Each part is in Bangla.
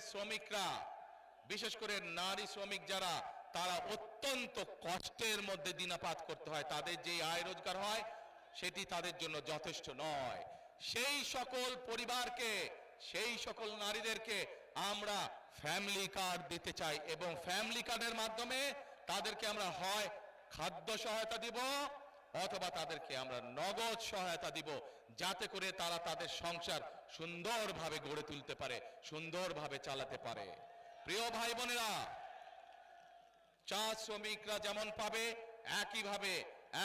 শ্রমিকরা, বিশেষ করে নারী শ্রমিক যারা, তারা অত্যন্ত কষ্টের মধ্যে দিনাপাত করতে হয়। তাদের যে আয় রোজগার হয়, সেটি তাদের জন্য যথেষ্ট নয়। সেই সকল পরিবারকে, সেই সকল নারীদেরকে আমরা ফ্যামিলি কার্ড দিতে চাই এবং ফ্যামিলি কার্ডের মাধ্যমে তাদেরকে আমরা হয় খাদ্য সহায়তা দিব অথবা তাদেরকে আমরা নগদ সহায়তা দিব যাতে করে তারা তাদের সংসার সুন্দরভাবে গড়ে তুলতে পারে, সুন্দরভাবে চালাতে পারে। প্রিয় ভাই বোনেরা, চা শ্রমিকরা যেমন পাবে, একইভাবে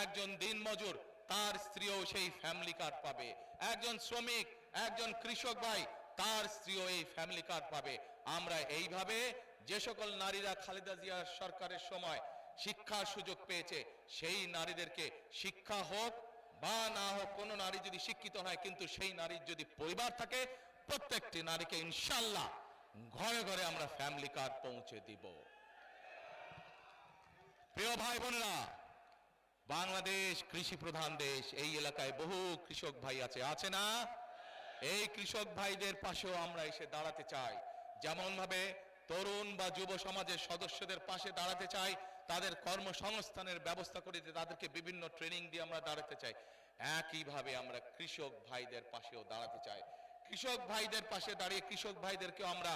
একজন দিনমজুর তার স্ত্রীও সেই ফ্যামিলি কার্ড পাবে। একজন শ্রমিক, একজন কৃষক ভাই তার স্ত্রীও এই ফ্যামিলি কার্ড পাবে। আমরা এইভাবে যে সকল নারীরা খালেদা জিয়া সরকারের সময় শিক্ষার সুযোগ পেয়েছে, সেই নারীদেরকে শিক্ষা হোক বা না হোক, কোনো নারী যদি শিক্ষিত হয় কিন্তু সেই নারীর যদি পরিবার থাকে, প্রত্যেকটি নারীকে ইনশাল্লাহ ঘরে ঘরে আমরা ফ্যামিলি কার্ড পৌঁছে দিব। প্রিয় ভাই বোনেরা, বাংলাদেশ কৃষি প্রধান দেশ, এই এলাকায় বহু কৃষক ভাই আছে আছে না? এই কৃষক ভাইদের পাশেও আমরা এসে দাঁড়াতে চাই। যেমন ভাবে তরুণ বা যুব সমাজের সদস্যদের পাশে দাঁড়াতে চাই তাদের কর্মসংস্থানের ব্যবস্থা করে দিয়ে তাদেরকে বিভিন্ন ট্রেনিং দিয়ে আমরা দাঁড়াতে চাই। একইভাবে আমরা কৃষক ভাইদের পাশেও দাঁড়াতে চাই। কৃষক ভাইদের পাশে দাঁড়িয়ে কৃষক ভাইদেরকে আমরা,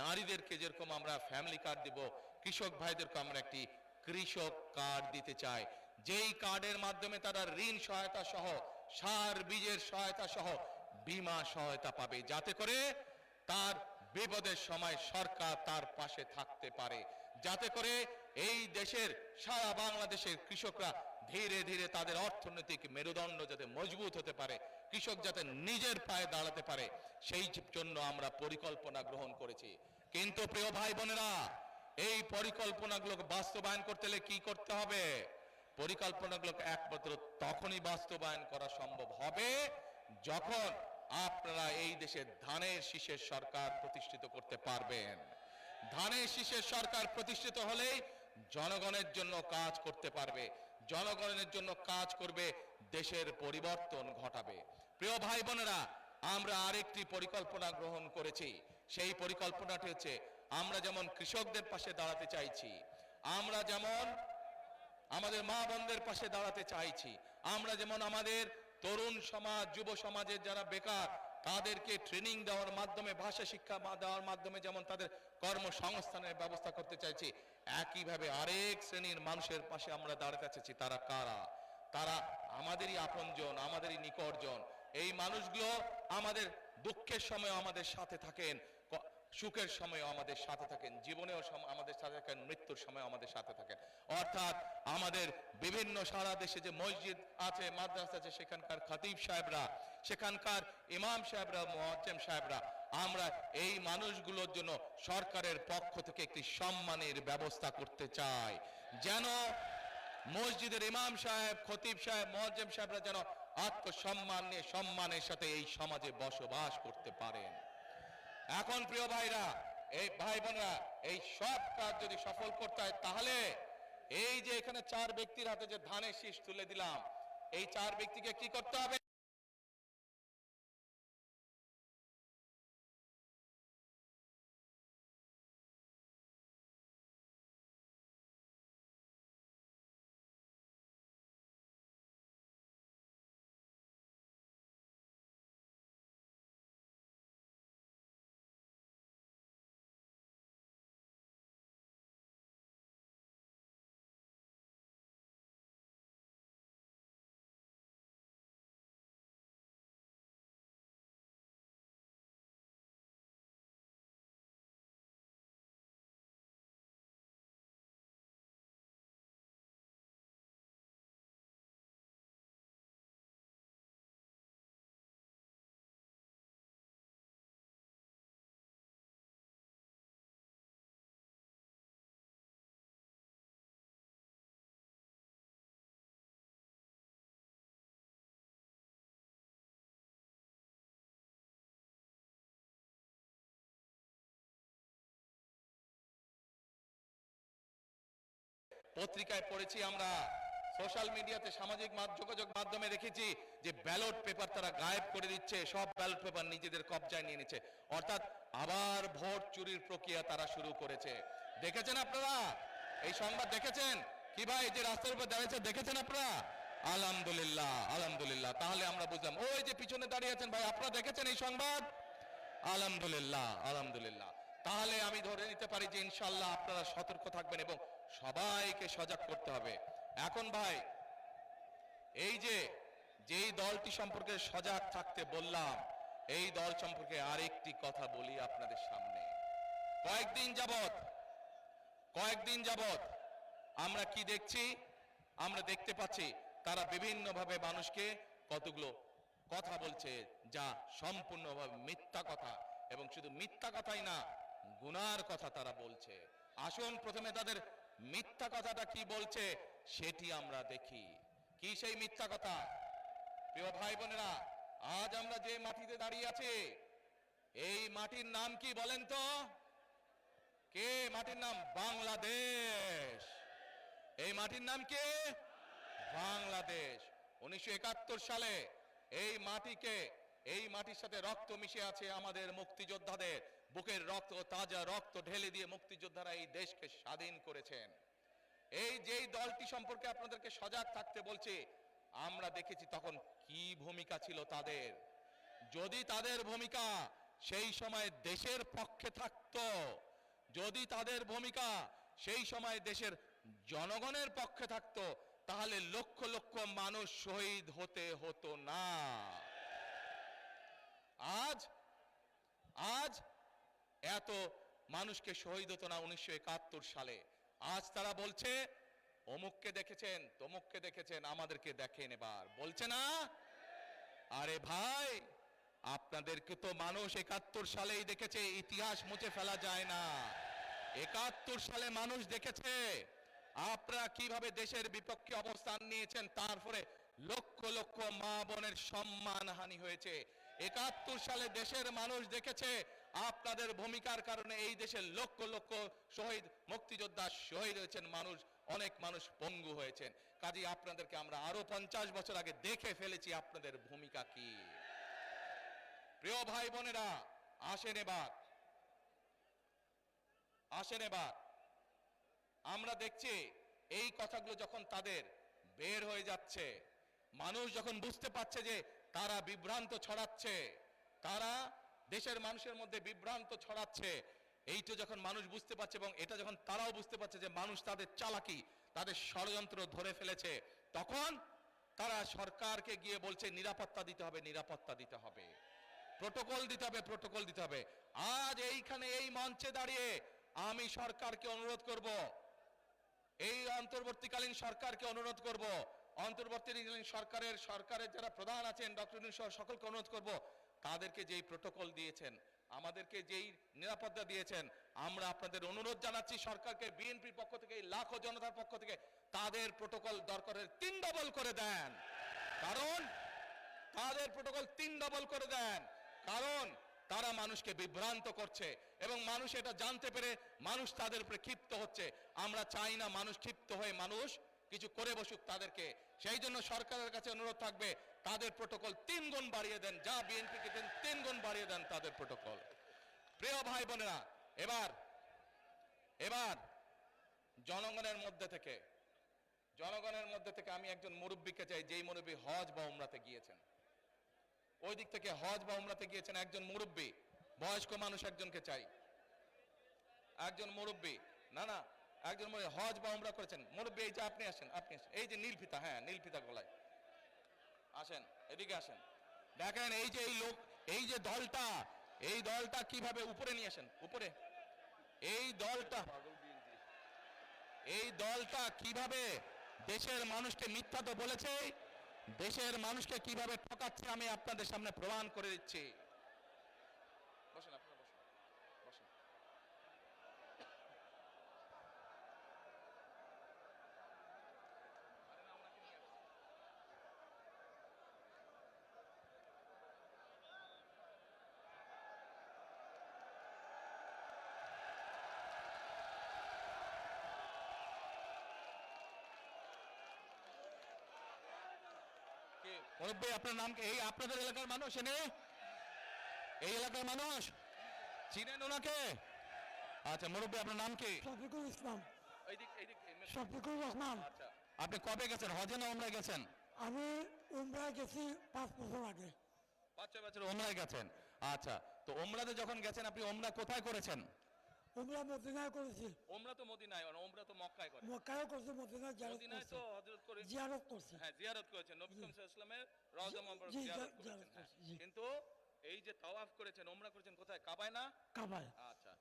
নারীদেরকে যেরকম আমরা ফ্যামিলি কার্ড দিব, কৃষক ভাইদেরকে আমরা একটি কৃষক কার্ড দিতে চাই। যেই কার্ডের মাধ্যমে তারা ঋণ সহায়তা সহ, সার বীজের সহায়তা সহ বীমা সহায়তা পাবে। যাতে করে তার বিপদের সময় সরকার তার পাশে থাকতে পারে। যাতে করে এই দেশের সারা বাংলাদেশের কৃষকরা ধীরে ধীরে তাদের অর্থনৈতিক মেরুদণ্ড যাতে মজবুত হতে পারে, কৃষক যাতে নিজের পায়ে দাঁড়াতে পারে, সেই জন্য আমরা পরিকল্পনা গ্রহণ করেছি। কিন্তু প্রিয় ভাই বোনেরা, এই পরিকল্পনাগুলোকে বাস্তবায়ন করতে হলে কি করতে হবে? পরিকল্পনাগুলোকে একমাত্র তখনই বাস্তবায়ন করা সম্ভব হবে যখন আপনারা এই দেশে ধানের শীষের সরকার প্রতিষ্ঠিত করতে পারবেন। ধানের শীষের সরকার প্রতিষ্ঠিত হলেই জনগণের জন্য কাজ করতে পারবে, জনগণের জন্য কাজ করবে, দেশের পরিবর্তন ঘটাবে। প্রিয় ভাই বোনেরা, আমরা আরেকটি পরিকল্পনা গ্রহণ করেছি। সেই পরিকল্পনাটি হচ্ছে, আমরা যেমন কৃষকদের পাশে দাঁড়াতে চাইছি, আমরা যেমন আমাদের মা বোনদের পাশে দাঁড়াতে চাইছি, আমরা যেমন আমাদের তরুণ সমাজ, যুব সমাজের যারা বেকার তাদেরকে ট্রেনিং দেওয়ার মাধ্যমে, ভাষা শিক্ষা দেওয়ার মাধ্যমে যেমন তাদের কর্মসংস্থানের ব্যবস্থা করতে চাইছি, একইভাবে আরেক শ্রেণির মানুষের পাশে আমরা দাঁড়াতে চাইছি, তারা কারা? তারা আমাদেরই আপনজন, আমাদেরই নিকটজন। এই মানুষগুলো আমাদের দুঃখের সময় আমাদের সাথে থাকেন। সুখের সময় আমাদের সাথে থাকেন, জীবনেও আমাদের সাথে থাকেন, মৃত্যুর সময় আমাদের সাথে থাকেন। অর্থাৎ আমাদের বিভিন্ন সারা দেশে যে মসজিদ আছে, মাদ্রাসা আছে, সেখানকার খতিব সাহেবরা, সেখানকার ইমাম সাহেবরা, মোয়াজ্জেম সাহেবরা, আমরা এই মানুষগুলোর জন্য সরকারের পক্ষ থেকে একটি সম্মানের ব্যবস্থা করতে চাই। যেন মসজিদের ইমাম সাহেব, খতিব সাহেব, মোয়াজ্জেম সাহেবরা যেন আত্মসম্মান নিয়ে সম্মানের সাথে এই সমাজে বসবাস করতে পারেন। এখন প্রিয় ভাইরা, এই ভাই বোনরা, এই সব কাজ যদি সফল করতে হয়, তাহলে এই যে এখানে চার ব্যক্তির হাতে যে ধানের শীষ তুলে দিলাম, এই চার ব্যক্তিকে কি করতে হবে? পত্রিকায় পড়েছি আমরা, সোশ্যাল মিডিয়াতে সামাজিক যোগাযোগ মাধ্যমে দেখেছি যে ব্যালট পেপার তারা গায়েব করে দিচ্ছে, সব ব্যালট পেপার নিজেদের কবজায় নিয়ে নিচ্ছে। অর্থাৎ আবার ভোট চুরির প্রক্রিয়া তারা শুরু করেছে। দেখেছেন আপনারা? এই সংবাদ দেখেছেন? কি ভাই, যে রাস্তার উপর দাঁড়িয়েছে, দেখেছেন আপনারা? আলহামদুলিল্লাহ আলহামদুলিল্লাহ। তাহলে আমরা বুঝলাম, ওই যে পিছনে দাঁড়িয়ে আছেন ভাই, আপনারা দেখেছেন এই সংবাদ? আলহামদুলিল্লাহ আলহামদুলিল্লাহ। তাহলে আমি ধরে নিতে পারি যে ইনশাল্লাহ আপনারা সতর্ক থাকবেন এবং সবাইকে সজাগ করতে হবে। এখন ভাই, এই যে, যেই দলটি সম্পর্কে সজাগ থাকতে বললাম, এই দল সম্পর্কে আরেকটি কথা বলি আপনাদের সামনে। কয়েকদিন যাবত কয়েকদিন যাবত আমরা কি দেখছি? আমরা দেখতে পাচ্ছি তারা বিভিন্নভাবে মানুষকে কতগুলো কথা বলছে যা সম্পূর্ণভাবে মিথ্যা কথা এবং শুধু মিথ্যা কথাই না গুনার কথা তারা বলছে। আসুন প্রথমে তাদের মিথ্যা কথাটা কি বলছে, সেটি আমরা দেখি। কি সেই মিথ্যা কথা? প্রিয় ভাই বোনেরা, আজ আমরা যে মাটিতে দাঁড়িয়ে আছি, এই মাটির নাম কি বলেন তো? কে মাটির নাম? বাংলাদেশ। এই মাটির নাম কে? বাংলাদেশ। উনিশশো একাত্তর সালে এই মাটিকে, এই মাটির সাথে রক্ত মিশে আছে আমাদের মুক্তিযোদ্ধাদের। বুকের রক্ত তাজা রক্ত ঢেলে দিয়ে মুক্তিযোদ্ধারা এই দেশকে স্বাধীন করেছেন। এই যেই দলটি সম্পর্কে আপনাদেরকে সজাগ থাকতে বলছে, আমরা দেখেছি তখন কি ভূমিকা ছিল তাদের। যদি তাদের ভূমিকা সেই সময় দেশের পক্ষে থাকতো, যদি তাদের ভূমিকা সেই সময় দেশের জনগণের পক্ষে থাকতো, তাহলে লক্ষ লক্ষ মানুষ শহীদ হতে হতো না। আজ আজ এত মানুষকে শহীদ হতো না উনিশশো একাত্তর সালে। আজ তারা বলছে, অমুককে দেখেছেন, তমুককে দেখেছেন, আমাদেরকে দেখেন এবার। বলছে না? আরে ভাই, আপনাদেরকে তো মানুষ একাত্তর সালেই দেখেছে, ইতিহাস মুছে ফেলা যায় না। একাত্তর সালে মানুষ দেখেছে, আপনারা কীভাবে দেশের বিপক্ষে অবস্থান নিয়েছেন, তারপরে লক্ষ লক্ষ মা বোনের সম্মান হানি হয়েছে। একাত্তর সালে দেশের মানুষ দেখেছে আপনাদের ভূমিকার কারণে এই দেশের লক্ষ লক্ষ শহীদ মুক্তিযোদ্ধা শহীদ হয়েছেন মানুষ, অনেক মানুষ পঙ্গু হয়েছেন। কাজে, আপনাদেরকে আমরা আরও পঞ্চাশ বছর আগে দেখে ফেলেছি আপনাদের ভূমিকা কি। প্রিয় ভাই বোনেরা, আসেন এবার। আসেন এবার। আমরা দেখছি এই কথাগুলো যখন তাদের বের হয়ে যাচ্ছে, মানুষ যখন বুঝতে পারছে যে তারা বিভ্রান্ত ছড়াচ্ছে, তারা দেশের মানুষের মধ্যে বিভ্রান্ত ছড়াচ্ছে। এইটা যখন মানুষ বুঝতে পারছে এবং এটা যখন তারাও বুঝতে পারছে যে মানুষ তাদের চালাকি, তাদের ষড়যন্ত্র ধরে ফেলেছে, তখন তারা সরকারকে গিয়ে বলছে, নিরাপত্তা দিতে হবে, নিরাপত্তা দিতে হবে। প্রোটোকল দিতে হবে, প্রোটোকল দিতে হবে। আজ এইখানে এই মঞ্চে দাঁড়িয়ে আমি সরকারকে অনুরোধ করব, এই অন্তর্বর্তীকালীন সরকারকে অনুরোধ করব, অন্তর্বর্তীকালীন সরকারের সরকারের যারা প্রধান আছেন, ডক্টর সকলকে অনুরোধ করব তাদেরকে যেই প্রোটোকল দিয়েছেন, আমাদেরকে যেই নিরাপত্তা দিয়েছেন, আমরা আপনাদের অনুরোধ জানাচ্ছি সরকারকে, বিএনপির পক্ষ থেকে, লাখো জনতার পক্ষ থেকে, তাদের প্রোটোকল দরকারের তিন ডবল করে দেন। কারণ, তাদের প্রোটোকল তিন ডবল করে দেন। কারণ, তারা মানুষকে বিভ্রান্ত করছে এবং মানুষ এটা জানতে পেরে মানুষ তাদের উপরে ক্ষিপ্ত হচ্ছে। আমরা চাই না মানুষ ক্ষিপ্ত হয়ে মানুষ কিছু করে বসুক তাদেরকে। সেই জন্য সরকারের কাছে অনুরোধ থাকবে, তাদের প্রোটোকল তিন গুণ বাড়িয়ে দেন, যা বিএনপিকে দেন তিন গুণ বাড়িয়ে দেন তাদের প্রোটোকল। প্রিয় ভাই বোনেরা, এবার এবার জনগণের মধ্যে থেকে, জনগণের মধ্যে থেকে আমি একজন মুরব্বীকে চাই, যেই মুরব্বী হজ বা উমরাতে গিয়েছেন। ওই দিক থেকে হজ বা উমরাতে গিয়েছেন একজন মুরব্বী, বয়স্ক মানুষ একজনকে চাই। একজন মুরব্বী, না না একজন মুরব্বী হজ বা উমরা করেছেন। মুরব্বী, এই যে আপনি আসেন আপনি আসেন। এই যে নীলফিতা হ্যাঁ নীলফিতা গলায়। আসেন, এদিকে আসেন। দেখেন, এই যে এই লোক, এই যে দলটা, এই দলটা কীভাবে উপরে নিয়ে আসেন? উপরে। এই দলটা এই দলটা কীভাবে দেশের মানুষকে মিথ্যা তো বলেছে দেশের মানুষকে কীভাবে ঠকাচ্ছে আমি আপনাদের সামনে প্রমাণ করে দিচ্ছি বসেন আপনারা বসেন বসেন মুরব্বী আপনার নাম এই আপনাদের এলাকার মানুষ এনে? এই এলাকার মানুষ? চিনেন ওনাকে? আচ্ছা মুরব্বী আপনার নাম কি? শফিকুল ইসলাম। এইদিক এইদিক শফিকুর রহমান। আচ্ছা। আপনি কবে গেছেন? হজে না ওমরায় গেছেন? আমি উমরা গেছি পাঁচ বছর আগে। পাঁচ ছয় বছর ওমরায় গেছেন। আচ্ছা তো ওমরাতে যখন গেছেন আপনি ওমরা কোথায় করেছেন? উমরা মদিনায় করেছি। ওমরা তো মদিনায় আর ওমরা তো মক্কায় করে। মক্কায়ও করছি মদিনায় জিয়ারত মদিনায় তো হযরত করে জিয়ারত করছি। হ্যাঁ জিয়ারত করেছেন নবী সাল্লাল্লাহু আলাইহি ওয়াসাল্লামের রওজা মুবারক জিয়ারত করেছেন। জিয়ারত হ্যাঁ। করেছি, জি। কিন্তু এই যে তাওয়াফ করেছেন ওমরা করেছেন কোথায়? কাবায় না? কাবায়। আচ্ছা।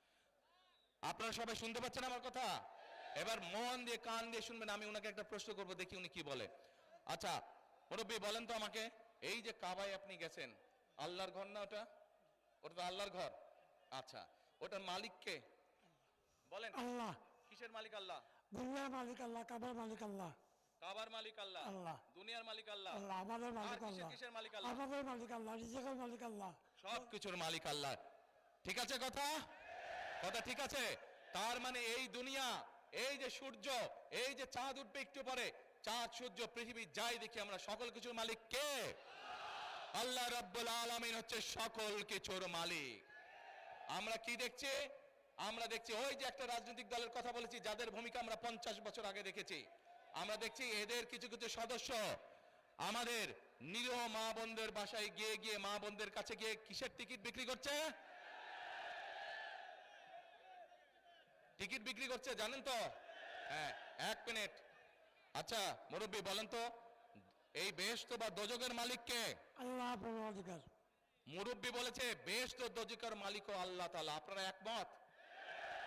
আপনারা সবাই শুনতে পাচ্ছেন আমার কথা? এবার মন দিয়ে কান দিয়ে শুনবেন আমি ওনাকে একটা প্রশ্ন করব দেখি উনি কি বলে। আচ্ছা মুরব্বী বলেন তো আমাকে এই যে কাবায় আপনি গেছেন আল্লাহর ঘর না ওটা? ওটা তো আল্লাহর ঘর। আচ্ছা ওটার মালিক কে? বলেন। আল্লাহ। কিসের মালিক আল্লাহ? দুনিয়ার মালিক আল্লাহ কাবার মালিক আল্লাহ। কাবার মালিক আল্লাহ। আল্লাহ। দুনিয়ার মালিক আল্লাহ। আল্লাহ আমাদের মালিক আল্লাহ। কিসের মালিক আল্লাহ? আমাদের মালিক আল্লাহ রিজিকের মালিক আল্লাহ। সব কিছুর মালিক আল্লাহ। ঠিক আছে কথা? কথা ঠিক আছে? তার মানে এই দুনিয়া এই যে সূর্য এই যে চাঁদ উঠবে একটু পরে চাঁদ সূর্য পৃথিবী যাই দেখি আমরা সকল কিছুর মালিক কে? আল্লাহ রাব্বুল আলামিন হচ্ছে সকল কিছুর মালিক। আমরা কি দেখছি? আমরা দেখছি ওই যে একটা রাজনৈতিক দলের কথা বলেছি যাদের ভূমিকা আমরা পঞ্চাশ বছর আগে দেখেছি। আমরা দেখছি এদের কিছু কিছু সদস্য আমাদের নিরীহ মা বোনদের বাসায় গিয়ে গিয়ে মা বোনদের কাছে গিয়ে কিসের টিকিট বিক্রি করছে? টিকিট বিক্রি করছে জানেন তো? হ্যাঁ এক মিনিট। আচ্ছা মুরব্বী বলেন তো এই বেহেশত বা দোজকের মালিক কে? আল্লাহ মুরব্বী বলেছে বেশ তো দজিকার মালিক ও আল্লাহ তালা আপনারা একমত?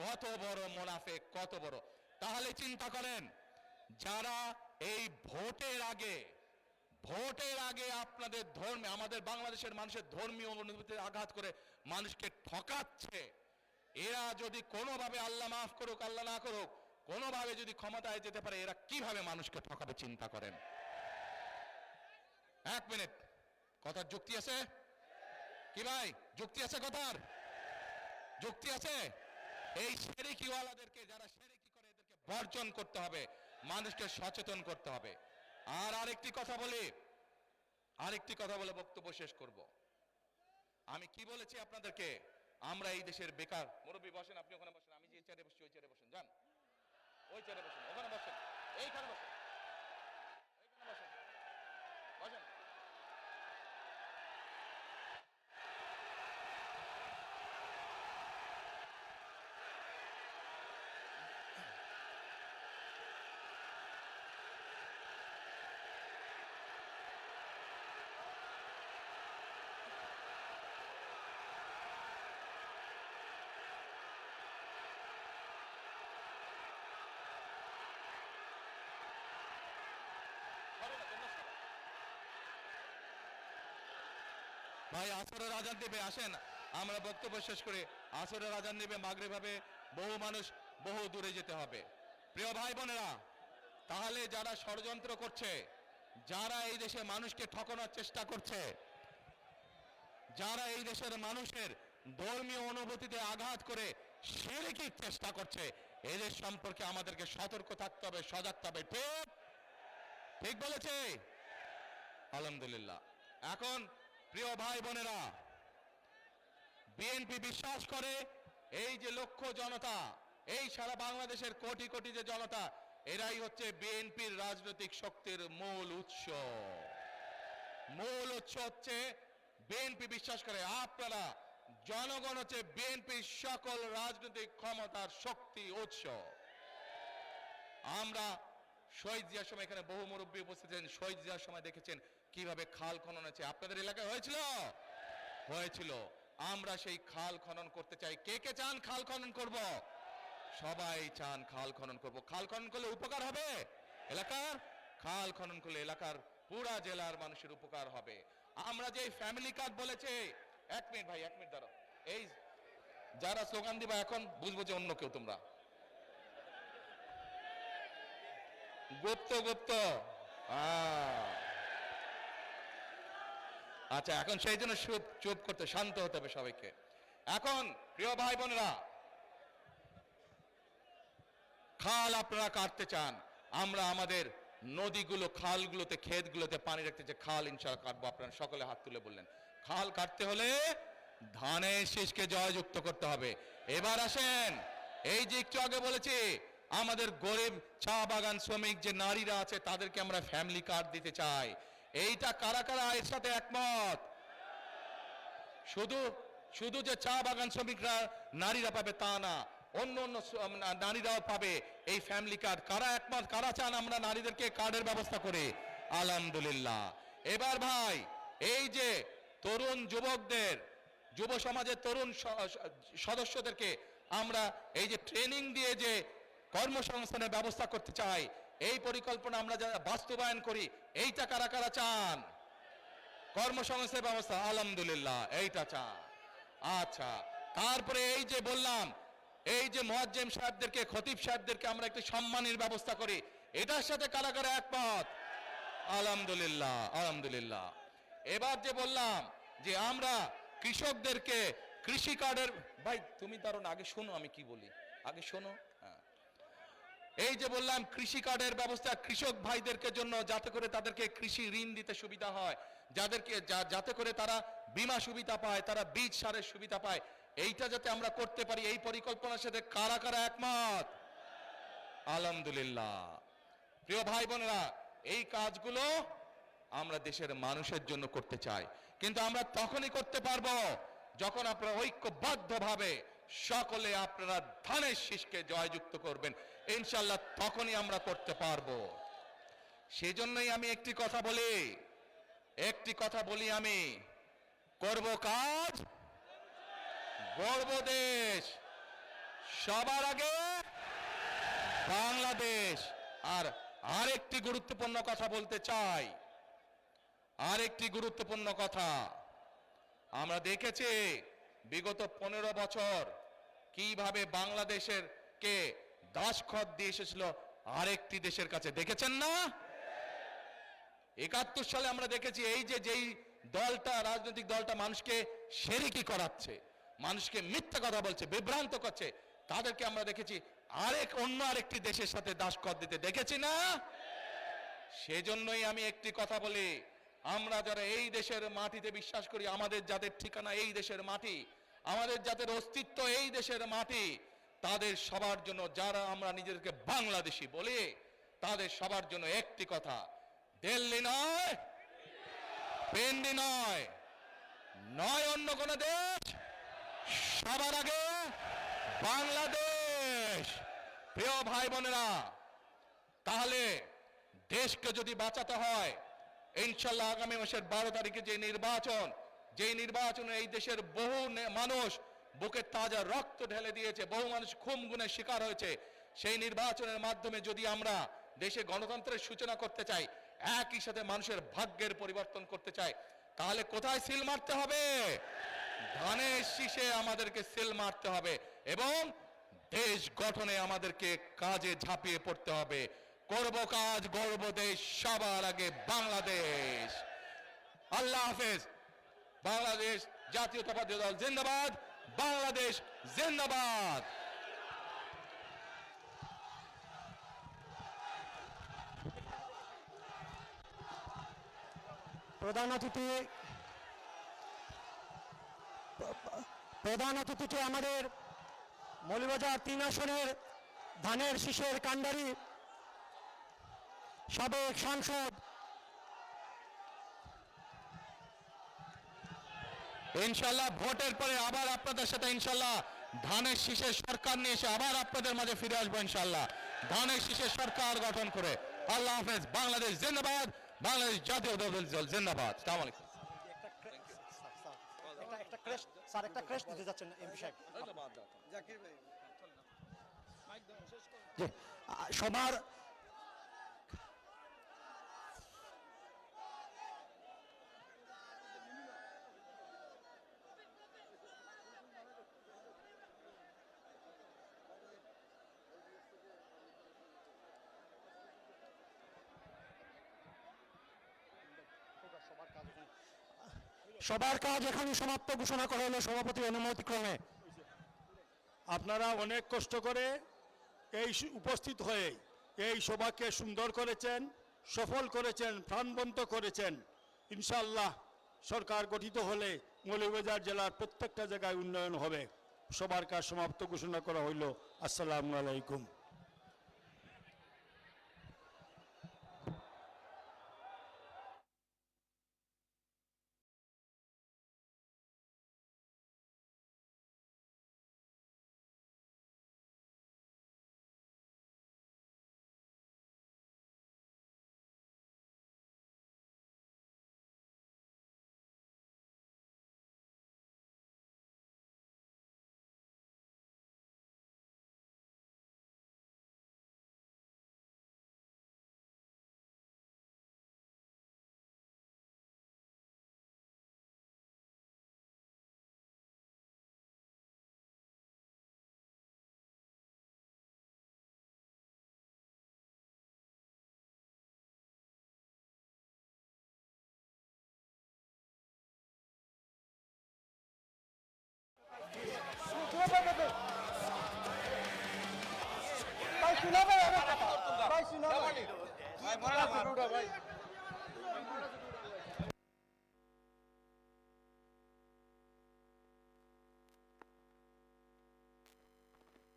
কত বড় মোনাফে কত বড়। তাহলে চিন্তা করেন, যারা এই ভোটের আগে ভোটের আগে আপনাদের ধর্মে, আমাদের বাংলাদেশের মানুষের ধর্মীয় অনুভূতিতে আঘাত করে মানুষকে ঠকাচ্ছে, এরা যদি কোনোভাবে আল্লাহ মাফ করুক, আল্লাহ না করুক, কোনোভাবে যদি ক্ষমতায় যেতে পারে, এরা কীভাবে মানুষকে ঠকাবে চিন্তা করেন? এক মিনিট। কথার যুক্তি আছে? কি ভাই? যুক্তি আছে কথার? যুক্তি আছে? এই শেরিকিওয়ালাদেরকে যারা শেরিকি করে, এদেরকে বর্জন করতে হবে, মানুষকে সচেতন করতে হবে। আর আরেকটি কথা বলি, আরেকটি কথা বলে বক্তব্য শেষ করব। আমি কি বলেছি আপনাদেরকে? আমরা এই দেশের বেকার, মুরব্বী, বসেন, আপনি ওখানে বসেন, আমি যে চেয়ারে বসছি, ওই চেয়ারে বসেন, যান। ওই চেয়ারে বসেন, ওখানে বসেন, এইখানে বসেন। ভাই, আসরের আজান দেবে, আসেন। আমরা বক্তব্য শেষ করে। আসরের আজান দেবে মাগরে ভাবে বহু মানুষ বহু দূরে যেতে হবে। প্রিয় ভাই বোনেরা, তাহলে যারা ষড়যন্ত্র করছে, যারা এই দেশে মানুষকে ঠকানোর চেষ্টা করছে, যারা এই দেশের মানুষের ধর্মীয় অনুভূতিতে আঘাত করে সেরেকির চেষ্টা করছে, এদের সম্পর্কে আমাদেরকে সতর্ক থাকতে হবে, সজাগ হবে। ঠিক? ঠিক বলেছে? আলহামদুলিল্লাহ। এখন প্রিয় ভাই বোনেরা, বিএনপি বিশ্বাস করে এই যে লক্ষ জনতা, এই সারা বাংলাদেশের কোটি কোটি যে জনতা, এরাই হচ্ছে বিএনপির রাজনৈতিক শক্তির মূল উৎস। মূল উৎস হচ্ছে বিএনপি বিশ্বাস করে। আপনারা জনগণ হচ্ছে বিএনপির সকল রাজনৈতিক ক্ষমতার শক্তি উৎস। আমরা শহীদ জিয়ার সময় এখানে বহু মুরব্বী উপস্থিত ছিলেন, শহীদ জিয়ার সময় দেখেছেন। কীভাবে খাল খনন হয়েছে? আপনাদের এলাকায় হয়েছিল? হয়েছিল। আমরা সেই খাল খনন করতে চাই। কে কে চান খাল খনন করব? সবাই চান খাল খনন করব। খাল খনন করলে উপকার হবে? এলাকার? খাল খনন করলে এলাকার পুরা জেলার মানুষের উপকার হবে। আমরা যে ফ্যামিলি কার্ড বলেছে, এক মিনিট ভাই, এক মিনিট দাঁড়াও। এই যারা স্লোগান দিবা, এখন বুঝব যে অন্য কেউ তোমরা। গুপ্ত গুপ্ত। আহ। আচ্ছা এখন সেই জন্য চুপ চুপ করতে, শান্ত হতে হবে সবাইকে। এখন, প্রিয় ভাই বোনেরা, খাল আপনারা কাটতে চান, আমরা আমাদের নদীগুলো, খালগুলোতে, ক্ষেতগুলোতে পানি রাখতে যে খাল ইনশাল্লাহ কাটবো, আপনারা সকলে হাত তুলে বললেন। খাল কাটতে হলে ধানের শীষকে জয়যুক্ত করতে হবে। এবার আসেন, এই যে একটু আগে বলেছি, আমাদের গরিব চা বাগান শ্রমিক যে নারীরা আছে, তাদেরকে আমরা ফ্যামিলি কার্ড দিতে চাই। এইটা কারা কারা এর সাথে একমত? শুধু শুধু যে চা বাগান শ্রমিকরা নারীরা পাবে তা না, অন্য অন্য নারীরাও পাবে এই ফ্যামিলি কার্ড কারা একমত, কারা চান আমরা নারীদেরকে কার্ডের ব্যবস্থা করি? আলহামদুলিল্লাহ। এবার ভাই, এই যে তরুণ যুবকদের, যুব সমাজের তরুণ সদস্যদেরকে আমরা এই যে ট্রেনিং দিয়ে যে কর্মসংস্থানের ব্যবস্থা করতে চাই এই পরিকল্পনা আমরা যারা বাস্তবায়ন করি, এইটা কারা কারা চান? কর্মসংস্থান ব্যবস্থা, আলহামদুলিল্লাহ, এইটা চান। আচ্ছা তারপরে এই যে বললাম, এই যে মোয়াজ্জেম সাহেবদেরকে, খতিব সাহেবদেরকে আমরা একটি সম্মানের ব্যবস্থা করি, এটার সাথে কারা কারা একমত? আলহামদুলিল্লাহ আলহামদুলিল্লাহ। এবার যে বললাম যে আমরা কৃষকদেরকে কৃষি কার্ডের ভাই, তুমি দারুণ আগে শোনো আমি কি বলি। আগে শোনো। এই যে বললাম, কৃষি কার্ডের ব্যবস্থা কৃষক ভাইদেরকে জন্য, যাতে করে তাদেরকে কৃষি ঋণ দিতে সুবিধা হয়। যাদেরকে যাতে করে তারা বীমা সুবিধা পায়, তারা বীজ সারের সুবিধা পায়। এইটা যাতে আমরা করতে পারি, এই পরিকল্পনার সাথে কারা কারা একমত? আলহামদুলিল্লাহ। প্রিয় ভাই বোনেরা, এই কাজগুলো আমরা দেশের মানুষের জন্য করতে চাই। কিন্তু আমরা তখনই করতে পারব যখন আপনারা ঐক্যবদ্ধভাবে সকলে আপনারা ধানের শীষকে জয়যুক্ত করবেন। ইনশাল্লাহ তখনই আমরা করতে পারব। সেজন্যই আমি একটি কথা বলি, একটি কথা বলি আমি, করব কাজ গর্ব দেশ, সবার আগে বাংলাদেশ। আর আরেকটি গুরুত্বপূর্ণ কথা বলতে চাই, আরেকটি গুরুত্বপূর্ণ কথা। আমরা দেখেছি বিগত পনেরো বছর কীভাবে বাংলাদেশের কে দাসখত দিয়ে এসেছিল আরেকটি দেশের কাছে? দেখেছেন না? একাত্তর সালে আমরা দেখেছি এই যে যেই দলটা, রাজনৈতিক দলটা মানুষকে সেরিকি করাচ্ছে, মানুষকে মিথ্যা কথা বলছে, বিভ্রান্ত করছে, তাদেরকে আমরা দেখেছি আরেক, অন্য আরেকটি দেশের সাথে দাসকত দিতে। দেখেছি না? সেজন্যই আমি একটি কথা বলি, আমরা যারা এই দেশের মাটিতে বিশ্বাস করি, আমাদের যাদের ঠিকানা এই দেশের মাটি আমাদের যাদের অস্তিত্ব এই দেশের মাটি, তাদের সবার জন্য, যারা আমরা নিজেদেরকে বাংলাদেশি বলি, তাদের সবার জন্য একটি কথা, দিল্লি নয়, পেন্ডি নয় নয় অন্য কোন দেশ, সবার আগে বাংলাদেশ। প্রিয় ভাই বোনেরা, তাহলে দেশকে যদি বাঁচাতে হয়, ইনশাল্লাহ আগামী মাসের বারো তারিখে যে নির্বাচন যেই নির্বাচনে এই দেশের বহু মানুষ বুকের তাজা রক্ত ঢেলে দিয়েছে, বহু মানুষ খুম গুণের শিকার হয়েছে, সেই নির্বাচনের মাধ্যমে যদি আমরা দেশে গণতন্ত্রের সূচনা করতে চাই, একই সাথে মানুষের ভাগ্যের পরিবর্তন করতে চাই, তাহলে কোথায় সিল মারতে হবে? ধানের শীষে আমাদেরকে সিল মারতে হবে এবং দেশ গঠনে আমাদেরকে কাজে ঝাঁপিয়ে পড়তে হবে। করব কাজ, গর্ব দেশ, সবার আগে বাংলাদেশ। আল্লাহ হাফেজ। বাংলাদেশ জাতীয়তাবাদী দল জিন্দাবাদ, বাংলাদেশ জিন্দাবাদ। প্রধান অতিথি, প্রধান অতিথিকে আমাদের মৌলবাজার তিন আসনের ধানের শীষের কাণ্ডারি, সাবেক সাংসদ ইনশাল্লাহ ভোটের পরে আবার আপনাদের সাথে ইনশাল্লাহ ধানের শীষের সরকার নিয়ে এসে আবার আপনাদের মাঝে ফিরে আসব ইনশাল্লাহ ধানের শীষের সরকার গঠন করে। আল্লাহ হাফেজ বাংলাদেশ জিন্দাবাদ বাংলাদেশ জাতীয় দল জিন্দাবাদ। সালাম আলাইকুম। একটা ক্রেস্ট স্যার একটা ক্রেস্ট দিতে যাচ্ছেন এমপি সাহেব। জি, আহ, সবার সবার কাজ এখানে সমাপ্ত, ঘোষণা করা হলো সভাপতি অনুমতি ক্রমে আপনারা অনেক কষ্ট করে এই উপস্থিত হয়ে এই সভাকে সুন্দর করেছেন, সফল করেছেন, প্রাণবন্ত করেছেন। ইনশাআল্লাহ সরকার গঠিত হলে মৌলভীবাজার জেলার প্রত্যেকটা জায়গায় উন্নয়ন হবে। সবার কাজ সমাপ্ত, ঘোষণা করা হইল। আসসালামু আলাইকুম।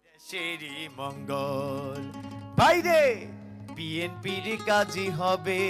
দেশেরই মঙ্গল। বাইরে বিএনপির কাজই হবে।